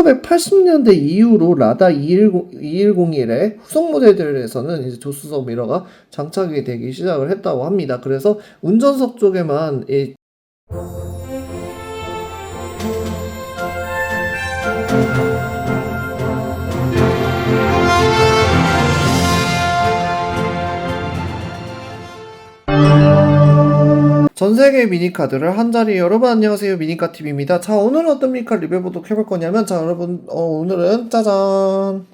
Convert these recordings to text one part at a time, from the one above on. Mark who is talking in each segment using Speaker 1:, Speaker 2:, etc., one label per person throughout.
Speaker 1: 1980년대 이후로 라다 210, 2101의 후속 모델들에서는 이제 조수석 미러가 장착이 되기 시작을 했다고 합니다. 그래서 운전석 쪽에만 이 전 세계 미니카들을 한 자리에 여러분 안녕하세요. 미니카 TV입니다. 자 오늘은 어떤 미니카 리뷰 보도록 해볼 거냐면 자 여러분 어, 오늘은 짜잔.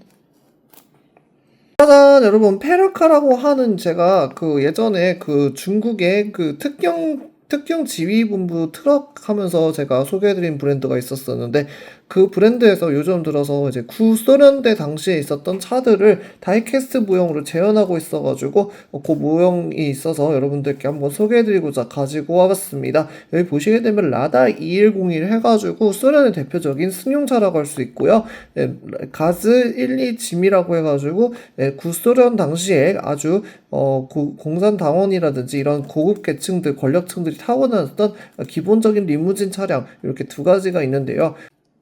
Speaker 1: 짜잔 여러분. 페르카라고 하는 제가 그 예전에 그 중국의 그 특경 특경 지휘본부 트럭 하면서 제가 소개해드린 브랜드가 있었었는데 그 브랜드에서 요즘 들어서 이제 구소련대 당시에 있었던 차들을 다이캐스트 모형으로 재현하고 있어가지고 어, 그 모형이 있어서 여러분들께 한번 소개해드리고자 가지고 와봤습니다. 여기 보시게 되면 라다 2101 해가지고 소련의 대표적인 승용차라고 할 수 있고요. 예, 가즈 12 짐이라고 해가지고 예, 구소련 당시에 아주 어, 고- 공산 당원이라든지 이런 고급 계층들 권력층들이 타고 다녔던 기본적인 리무진 차량 이렇게 두 가지가 있는데요.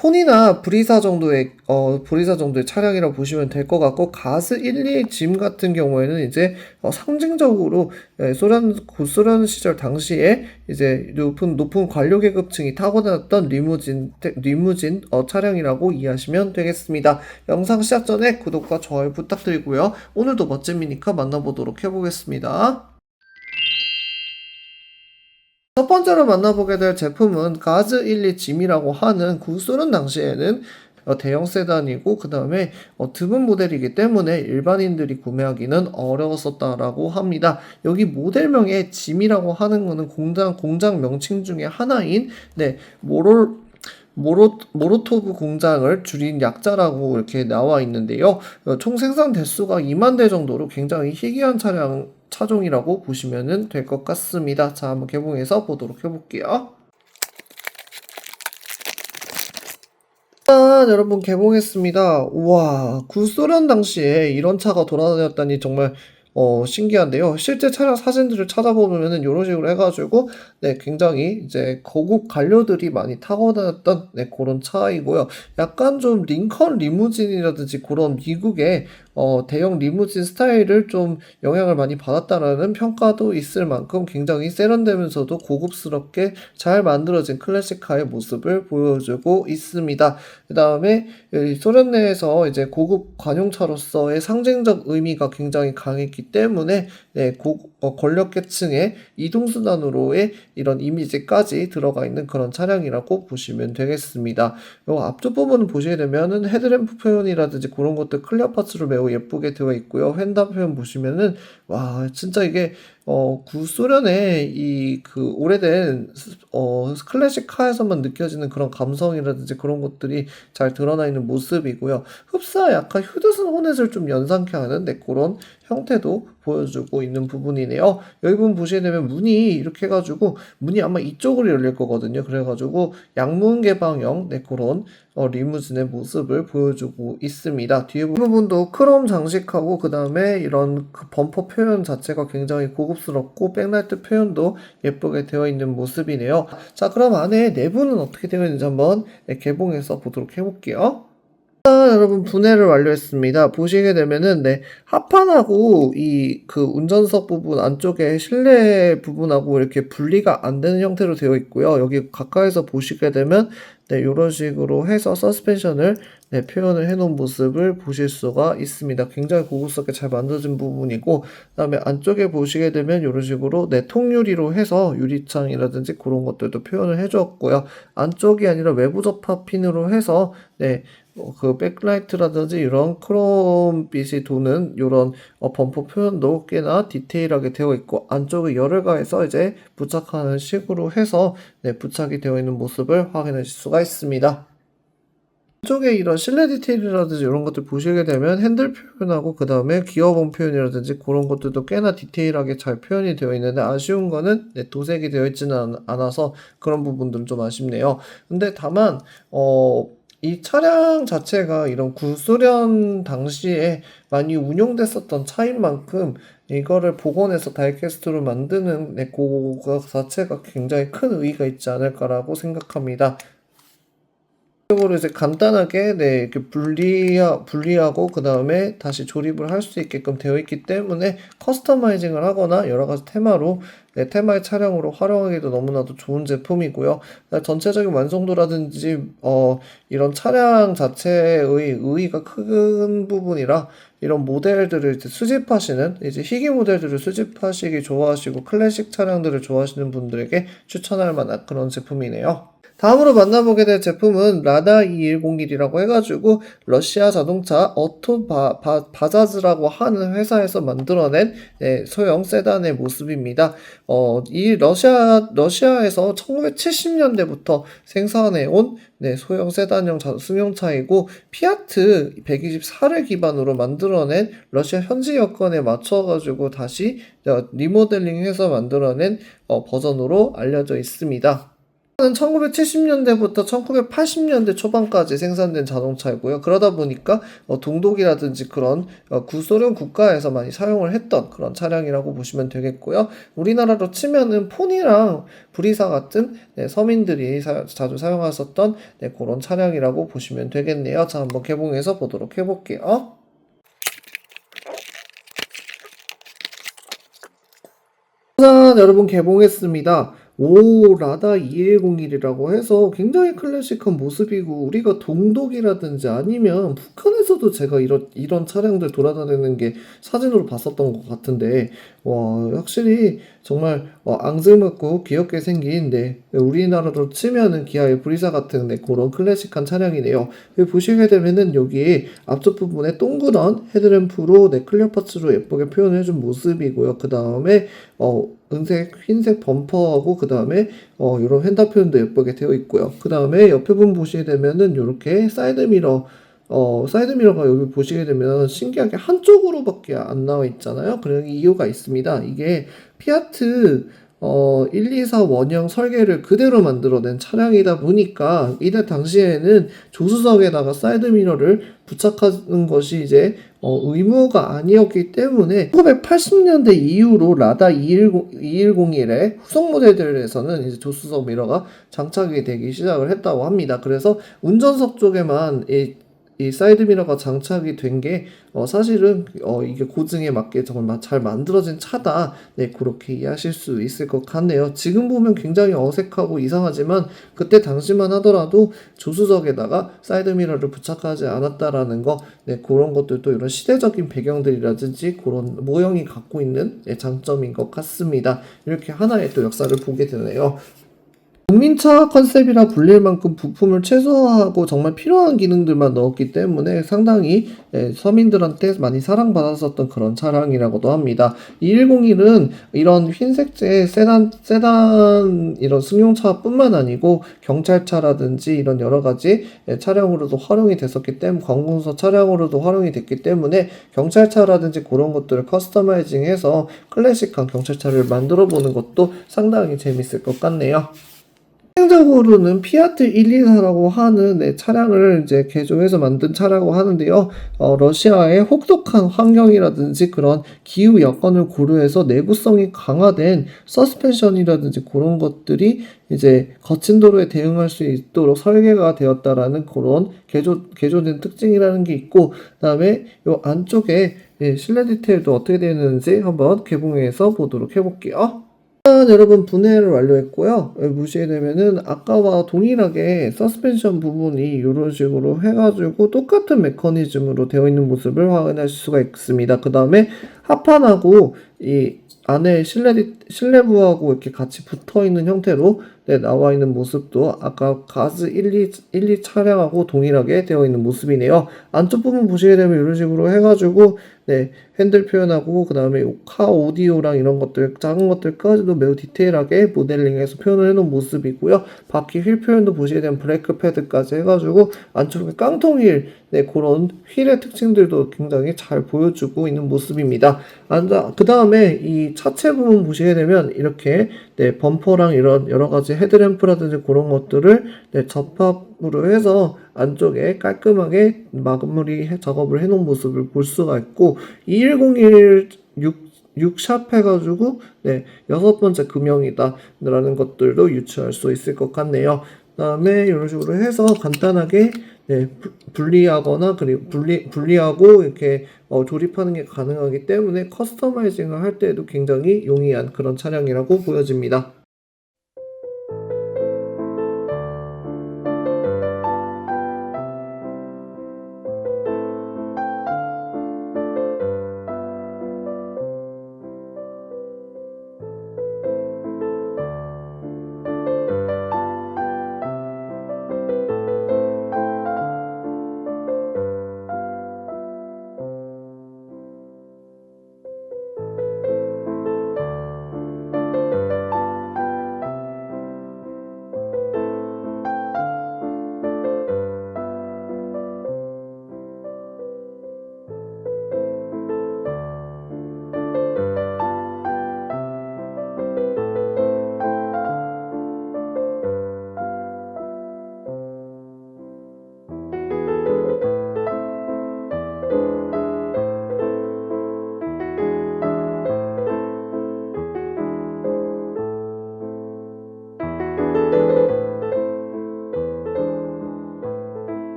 Speaker 1: 폰이나 브리사 정도의 어 브리사 정도의 차량이라고 보시면 될 것 같고 가스 12짐 같은 경우에는 이제 어, 상징적으로 예, 소련 구소련 시절 당시에 이제 높은 높은 관료 계급층이 타고 다녔던 리무진 테- 리무진 어, 차량이라고 이해하시면 되겠습니다. 영상 시작 전에 구독과 좋아요 부탁드리고요. 오늘도 멋진 미니카 만나보도록 해보겠습니다. 첫 번째로 만나보게 될 제품은 가즈 12 짐이라고 하는 구소련 당시에는 어, 대형 세단이고 그 다음에 어, 드문 모델이기 때문에 일반인들이 구매하기는 어려웠었다라고 합니다. 여기 모델명에 짐이라고 하는 거는 공장 공장 명칭 중에 하나인 네 모롤 모로, 모로토브 공장을 줄인 약자라고 이렇게 나와 있는데요. 어, 총 생산 대수가 2만 대 정도로 굉장히 희귀한 차량 차종이라고 보시면 될 것 같습니다. 자, 한번 개봉해서 보도록 해볼게요. 짠, 여러분 개봉했습니다. 우와, 구소련 당시에 이런 차가 돌아다녔다니 정말 어, 신기한데요. 실제 차량 사진들을 찾아보면은 이런 식으로 해가지고 네, 굉장히 이제 고급 관료들이 많이 타고 다녔던 네, 그런 차이고요. 약간 좀 링컨 리무진이라든지 그런 미국의 어, 대형 리무진 스타일을 좀 영향을 많이 받았다라는 평가도 있을 만큼 굉장히 세련되면서도 고급스럽게 잘 만들어진 클래식카의 모습을 보여주고 있습니다. 그 다음에 소련 내에서 이제 고급 관용차로서의 상징적 의미가 굉장히 강했기 때문에 네, 고, 어, 권력계층의 이동수단으로의 이런 이미지까지 들어가 있는 그런 차량이라고 보시면 되겠습니다. 요 앞쪽 부분 보시게 되면은 헤드램프 표현이라든지 그런 것들 클리어 파츠로 매우 예쁘게 되어 있고요. 휀다 표현 보시면은 와 진짜 이게 어 구소련의 이 그 오래된 스- 어 클래식 카에서만 느껴지는 그런 감성이라든지 그런 것들이 잘 드러나 있는 모습이고요. 흡사 약간 휴드슨 호넷을 좀 연상케 하는 네, 그런 형태도 보여주고 있는 부분이네요. 여기 부분 보시게 되면 문이 이렇게 해가지고 문이 아마 이쪽으로 열릴 거거든요. 그래가지고 양문 개방형 네, 그런 어, 리무진의 모습을 보여주고 있습니다. 뒤에 부분도 크롬 장식하고 그 다음에 이런 그 범퍼 표현 자체가 굉장히 고급스럽고 백라이트 표현도 예쁘게 되어 있는 모습이네요. 자 그럼 안에 내부는 어떻게 되어 있는지 한번 네, 개봉해서 보도록 해볼게요. 자, 여러분 분해를 완료했습니다. 보시게 되면은 네 하판하고 이 그 운전석 부분 안쪽에 실내 부분하고 이렇게 분리가 안 되는 형태로 되어 있고요. 여기 가까이서 보시게 되면 네 이런 식으로 해서 서스펜션을 네, 표현을 해놓은 모습을 보실 수가 있습니다. 굉장히 고급스럽게 잘 만들어진 부분이고 그 다음에 안쪽에 보시게 되면 이런 식으로 네 통유리로 해서 유리창이라든지 그런 것들도 표현을 해주었고요. 안쪽이 아니라 외부 접합 핀으로 해서 네 어, 그 백라이트라든지 이런 크롬빛이 도는 이런 어, 범퍼 표현도 꽤나 디테일하게 되어 있고 안쪽에 열을 가해서 이제 부착하는 식으로 해서 네, 부착이 되어 있는 모습을 확인하실 수가 있습니다. 안쪽에 이런 실내 디테일이라든지 이런 것들 보시게 되면 핸들 표현하고 그 다음에 기어봉 표현이라든지 그런 것들도 꽤나 디테일하게 잘 표현이 되어 있는데 아쉬운 거는 네, 도색이 되어 있지는 않- 않아서 그런 부분들은 좀 아쉽네요. 근데 다만 어, 이 차량 자체가 이런 구소련 당시에 많이 운용됐었던 차인 만큼 이거를 복원해서 다이캐스트로 만드는 네, 그거 자체가 굉장히 큰 의의가 있지 않을까라고 생각합니다. 이거를 이제 간단하게 네 이렇게 분리하, 분리하고 그 다음에 다시 조립을 할 수 있게끔 되어 있기 때문에 커스터마이징을 하거나 여러 가지 테마로 네, 테마의 차량으로 활용하기도 너무나도 좋은 제품이고요. 전체적인 완성도라든지 어, 이런 차량 자체의 의의가 큰 부분이라 이런 모델들을 이제 수집하시는 이제 희귀 모델들을 수집하시기 좋아하시고 클래식 차량들을 좋아하시는 분들에게 추천할 만한 그런 제품이네요. 다음으로 만나보게 될 제품은 라다 2101이라고 해가지고 러시아 자동차 어토 바자즈라고 하는 회사에서 만들어낸 네, 소형 세단의 모습입니다. 어, 이 러시아 러시아에서 1970년대부터 생산해온 네, 소형 세단형 자- 승용차이고 피아트 124를 기반으로 만들어낸 러시아 현지 여건에 맞춰가지고 다시 어, 리모델링해서 만들어낸 어, 버전으로 알려져 있습니다. 1970년대부터 1980년대 초반까지 생산된 자동차이고요. 그러다 보니까 어, 동독이라든지 그런 어, 구소련 국가에서 많이 사용을 했던 그런 차량이라고 보시면 되겠고요. 우리나라로 치면은 폰이랑 브리사 같은 네, 서민들이 사- 자주 사용하셨던 네, 그런 차량이라고 보시면 되겠네요. 자, 한번 개봉해서 보도록 해볼게요. 짜잔 여러분 개봉했습니다. 오 라다 2101이라고 해서 굉장히 클래식한 모습이고 우리가 동독이라든지 아니면 북한에서도 제가 이런 이런 차량들 돌아다니는 게 사진으로 봤었던 것 같은데 와 확실히 정말 어, 앙증맞고 귀엽게 생긴 네, 우리나라로 치면은 기아의 브리사 같은 네, 그런 클래식한 차량이네요. 여기 보시게 되면은 여기 앞쪽 부분에 동그란 헤드램프로 네, 클리어 파츠로 예쁘게 표현해준 모습이고요. 그 다음에 어, 은색, 흰색 범퍼하고 그 다음에 어, 이런 휀다 표현도 예쁘게 되어 있고요. 그 다음에 옆에 부분 보시게 되면은 이렇게 사이드 미러 어, 사이드 미러가 여기 보시게 되면 신기하게 한쪽으로밖에 안 나와 있잖아요. 그런 이유가 있습니다. 이게 피아트 어, 124 원형 설계를 그대로 만들어낸 차량이다 보니까 이때 당시에는 조수석에다가 사이드 미러를 부착하는 것이 이제 어, 의무가 아니었기 때문에 1980년대 이후로 라다 210, 2101의 후속 모델들에서는 이제 조수석 미러가 장착이 되기 시작을 했다고 합니다. 그래서 운전석 쪽에만 이, 이 사이드 미러가 장착이 된 게 어, 사실은 어, 이게 고증에 맞게 정말 마- 잘 만들어진 차다. 네, 그렇게 이해하실 수 있을 것 같네요. 지금 보면 굉장히 어색하고 이상하지만 그때 당시만 하더라도 조수석에다가 사이드 미러를 부착하지 않았다라는 거, 네, 그런 것들도 이런 시대적인 배경들이라든지 그런 모형이 갖고 있는 네, 장점인 것 같습니다. 이렇게 하나의 또 역사를 보게 되네요. 국민차 컨셉이라 불릴 만큼 부품을 최소화하고 정말 필요한 기능들만 넣었기 때문에 상당히 예, 서민들한테 많이 사랑받았었던 그런 차량이라고도 합니다. 2101은 이런 흰색제 세단, 세단 이런 승용차뿐만 아니고 경찰차라든지 이런 여러 가지 예, 차량으로도 활용이 됐었기 때문에 관공서 차량으로도 활용이 됐기 때문에 경찰차라든지 그런 것들을 커스터마이징해서 클래식한 경찰차를 만들어 보는 것도 상당히 재밌을 것 같네요. 실질적으로는 피아트 124라고 하는 네, 차량을 이제 개조해서 만든 차라고 하는데요. 어, 러시아의 혹독한 환경이라든지 그런 기후 여건을 고려해서 내구성이 강화된 서스펜션이라든지 그런 것들이 이제 거친 도로에 대응할 수 있도록 설계가 되었다라는 그런 개조 개조된 특징이라는 게 있고 그다음에 요 안쪽에 예, 실내 디테일도 어떻게 되는지 한번 개봉해서 보도록 해볼게요. 여러분 분해를 완료했고요. 보시게 되면은 아까와 동일하게 서스펜션 부분이 이런 식으로 해가지고 똑같은 메커니즘으로 되어 있는 모습을 확인할 수가 있습니다. 그 다음에 하판하고 이 안에 실내 디- 실내부하고 이렇게 같이 붙어 있는 형태로 네, 나와 있는 모습도 아까 가즈 1, 2, 1, 2 차량하고 동일하게 되어 있는 모습이네요. 안쪽 부분 보시게 되면 이런 식으로 해가지고 네, 핸들 표현하고 그 다음에 카 오디오랑 이런 것들 작은 것들까지도 매우 디테일하게 모델링해서 표현을 해놓은 모습이고요. 바퀴 휠 표현도 보시게 되면 브레이크 패드까지 해가지고 안쪽에 깡통 휠 네, 그런 휠의 특징들도 굉장히 잘 보여주고 있는 모습입니다. 그 다음에 이 차체 부분 보시게 되면 이렇게 네, 범퍼랑 이런 여러 가지 헤드램프라든지 그런 것들을 네, 접합 으로 해서 안쪽에 깔끔하게 마무리 해- 작업을 해놓은 모습을 볼 수가 있고 2101 6 6샵 해가지고 네 여섯 번째 금형이다라는 것들도 유추할 수 있을 것 같네요. 그다음에 이런 식으로 해서 간단하게 네, 부- 분리하거나 그리고 분리 분리하고 이렇게 어, 조립하는 게 가능하기 때문에 커스터마이징을 할 때에도 굉장히 용이한 그런 차량이라고 보여집니다.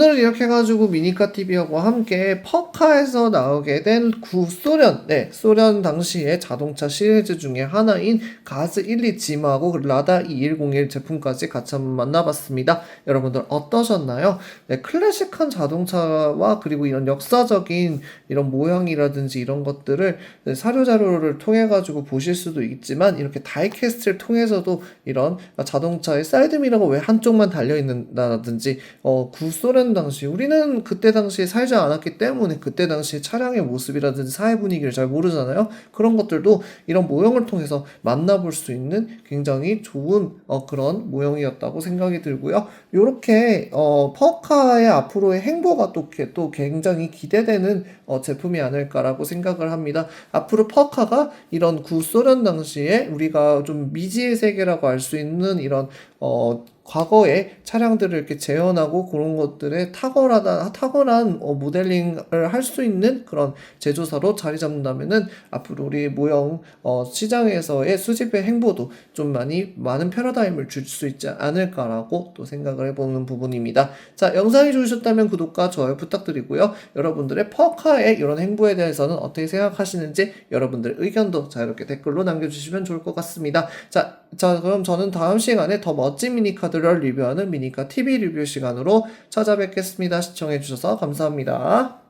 Speaker 1: 오늘은 이렇게 해가지고 미니카 TV하고 함께 퍼카에서 나오게 된 구소련, 네, 소련 당시의 자동차 시리즈 중에 하나인 가즈 12 짐하고 라다 2101 제품까지 같이 한번 만나봤습니다. 여러분들 어떠셨나요? 네, 클래식한 자동차와 그리고 이런 역사적인 이런 모양이라든지 이런 것들을 네, 사료 자료를 통해 가지고 보실 수도 있지만 이렇게 다이캐스트를 통해서도 이런 자동차의 사이드미러가 왜 한쪽만 달려 있는다든지 어 구소련 당시 우리는 그때 당시에 살지 않았기 때문에 그때 당시 차량의 모습이라든지 사회 분위기를 잘 모르잖아요. 그런 것들도 이런 모형을 통해서 만나볼 수 있는 굉장히 좋은 어 그런 모형이었다고 생각이 들고요. 요렇게 어 퍼카의 앞으로의 행보가 또, 게- 또 굉장히 기대되는 어 제품이 아닐까라고 생각을 합니다. 앞으로 퍼카가 이런 구소련 당시에 우리가 좀 미지의 세계라고 알 수 있는 이런 어 과거의 차량들을 이렇게 재현하고 그런 것들에 탁월하다 탁월한 어, 모델링을 할 수 있는 그런 제조사로 자리 잡는다면은 앞으로 우리 모형 어, 시장에서의 수집의 행보도 좀 많이 많은 패러다임을 줄 수 있지 않을까라고 또 생각을 해보는 부분입니다. 자 영상이 좋으셨다면 구독과 좋아요 부탁드리고요. 여러분들의 퍼카의 이런 행보에 대해서는 어떻게 생각하시는지 여러분들 의견도 자유롭게 댓글로 남겨주시면 좋을 것 같습니다. 자, 자 그럼 저는 다음 시간에 더 멋진 미니카 들을 리뷰하는 미니카 TV 리뷰 시간으로 찾아뵙겠습니다. 시청해주셔서 감사합니다.